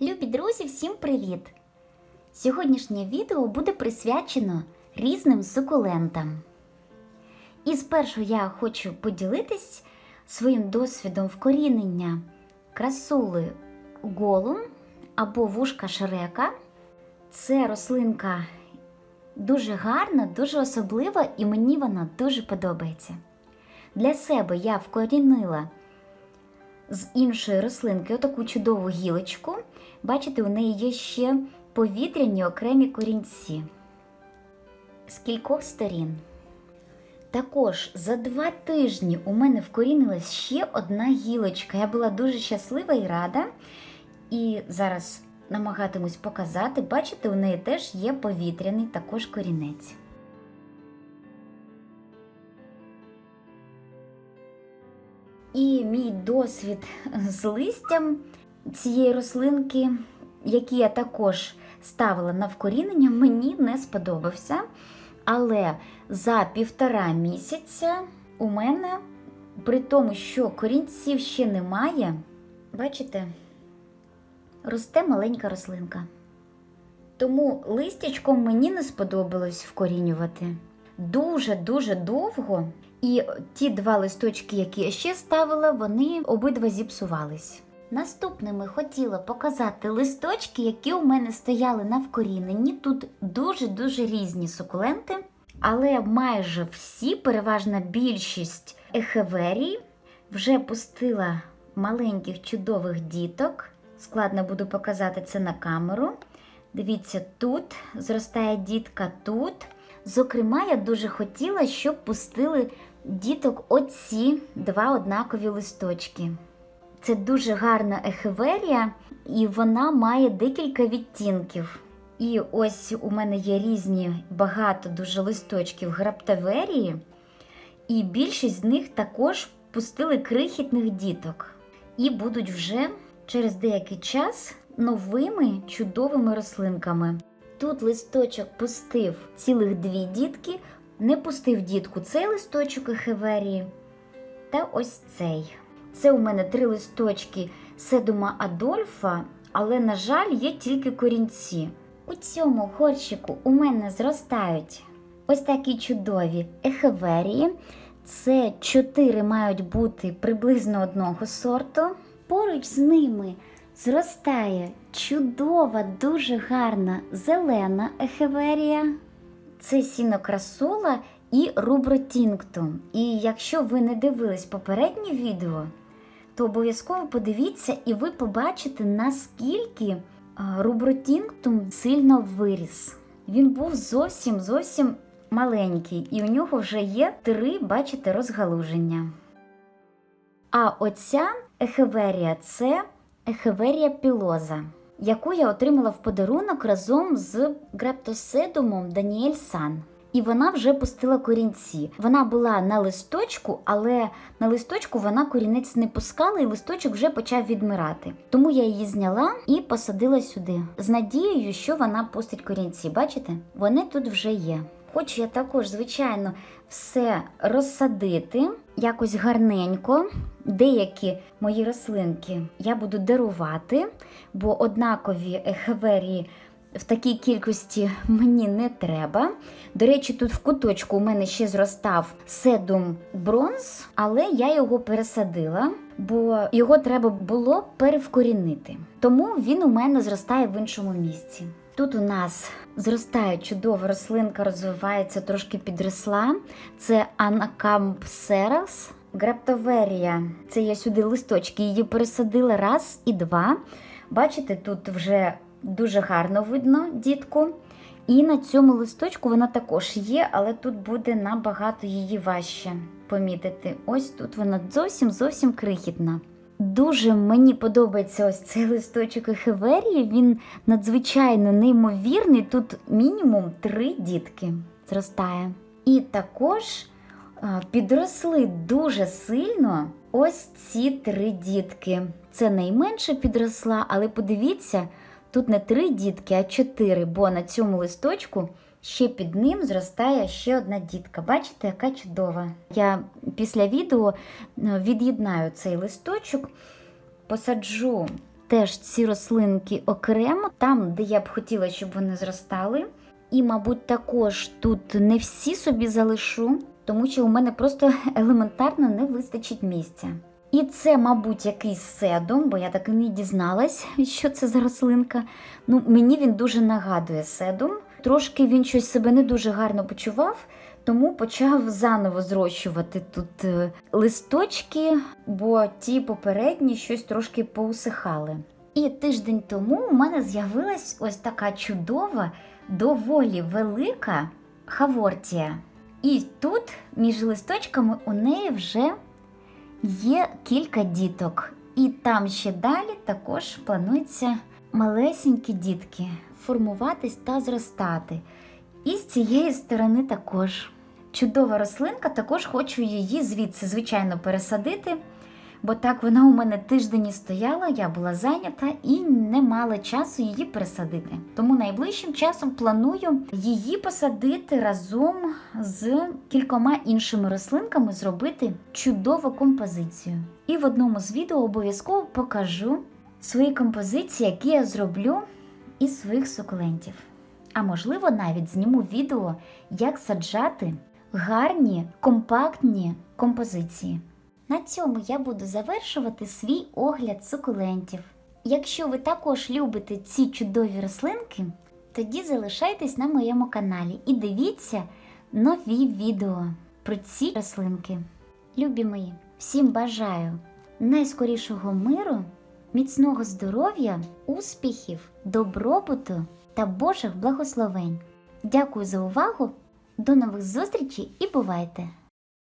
Любі друзі, всім привіт! Сьогоднішнє відео буде присвячено різним сукулентам. І спершу я хочу поділитись своїм досвідом вкорінення красули голум або вушка шрека. Це рослинка дуже гарна, дуже особлива і мені вона дуже подобається. Для себе я вкорінила з іншої рослинки отаку чудову гілочку. Бачите, у неї є ще повітряні окремі корінці з кількох сторін. Також за два тижні у мене вкорінилась ще одна гілочка. Я була дуже щаслива і рада. І зараз намагатимусь показати. Бачите, у неї теж є повітряний також корінець. І мій досвід з листям цієї рослинки, який я також ставила на вкорінення, мені не сподобався. Але за півтора місяця у мене, при тому, що корінців ще немає, бачите, росте маленька рослинка. Тому листячком мені не сподобалось вкорінювати. Дуже-дуже довго. І ті два листочки, які я ще ставила, вони обидва зіпсувались. Наступними хотіла показати листочки, які у мене стояли на вкоріненні. Тут дуже-дуже різні сукуленти, але майже всі, переважна більшість ехеверій, вже пустила маленьких чудових діток. Складно буду показати це на камеру. Дивіться, тут зростає дітка тут. Зокрема, я дуже хотіла, щоб пустили діток оці два однакові листочки. Це дуже гарна ехеверія, і вона має декілька відтінків. І ось у мене є різні багато дуже листочків граптаверії, і більшість з них також пустили крихітних діток. І будуть вже через деякий час новими чудовими рослинками. Тут листочок пустив цілих дві дітки, не пустив дітку цей листочок ехеверії та ось цей. Це у мене три листочки седума Адольфа, але, на жаль, є тільки корінці. У цьому горщику у мене зростають ось такі чудові ехеверії. Це чотири мають бути приблизно одного сорту. Поруч з ними зростає чудова, дуже гарна зелена ехеверія. Це сінокрасула і рубротінктум. І якщо ви не дивились попереднє відео, то обов'язково подивіться, і ви побачите, наскільки а, рубротінктум сильно виріс. Він був зовсім зовсім маленький, і у нього вже є три, бачите, розгалуження. А оця ехеверія це ехеверія пілоза, яку я отримала в подарунок разом з грептоседумом Даніель Сан. І вона вже пустила корінці. Вона була на листочку, але на листочку вона корінець не пускала, і листочок вже почав відмирати. Тому я її зняла і посадила сюди з надією, що вона пустить корінці. Бачите? Вони тут вже є. Хочу я також, звичайно, все розсадити якось гарненько. Деякі мої рослинки я буду дарувати, бо однакові ехеверії в такій кількості мені не треба. До речі, тут в куточку у мене ще зростав седум бронз, але я його пересадила, бо його треба було перевкорінити. Тому він у мене зростає в іншому місці. Тут у нас зростає чудова рослинка, розвивається, трошки підросла. Це Анакампсерас. Граптоверія. Це я сюди листочки її пересадила раз і два. Бачите, тут вже дуже гарно видно дітку. І на цьому листочку вона також є, але тут буде набагато її важче помітити. Ось тут вона зовсім зовсім крихітна. Дуже мені подобається ось цей листочок ехеверії. Він надзвичайно неймовірний. Тут мінімум три дітки зростає. І також підросли дуже сильно ось ці три дітки. Це найменше підросла, але подивіться, тут не три дітки, а чотири, бо на цьому листочку ще під ним зростає ще одна дітка. Бачите, яка чудова. Я після відео е, від'єднаю цей листочок, посаджу теж ці рослинки окремо, там, де я б хотіла, щоб вони зростали. І, мабуть, також тут не всі собі залишу, тому що у мене просто елементарно не вистачить місця. І це, мабуть, якийсь седум, бо я так і не дізналась, що це за рослинка. Ну, мені він дуже нагадує седум. Трошки він щось себе не дуже гарно почував, тому почав заново зрощувати тут е, листочки, бо ті попередні щось трошки поусихали. І тиждень тому у мене з'явилась ось така чудова, доволі велика хавортія. І тут між листочками у неї вже є кілька діток. І там ще далі також плануються малесенькі дітки формуватись та зростати. І з цієї сторони також. Чудова рослинка, також хочу її звідси, звичайно, пересадити, бо так вона у мене тиждень стояла, я була зайнята і не мала часу її пересадити. Тому найближчим часом планую її посадити разом з кількома іншими рослинками, зробити чудову композицію. І в одному з відео обов'язково покажу свої композиції, які я зроблю із своїх сукулентів. А можливо, навіть зніму відео, як саджати гарні, компактні композиції. На цьому я буду завершувати свій огляд сукулентів. Якщо ви також любите ці чудові рослинки, тоді залишайтесь на моєму каналі і дивіться нові відео про ці рослинки. Любі мої, всім бажаю найскорішого миру, міцного здоров'я, успіхів, добробуту та Божих благословень. Дякую за увагу! До нових зустрічей і бувайте!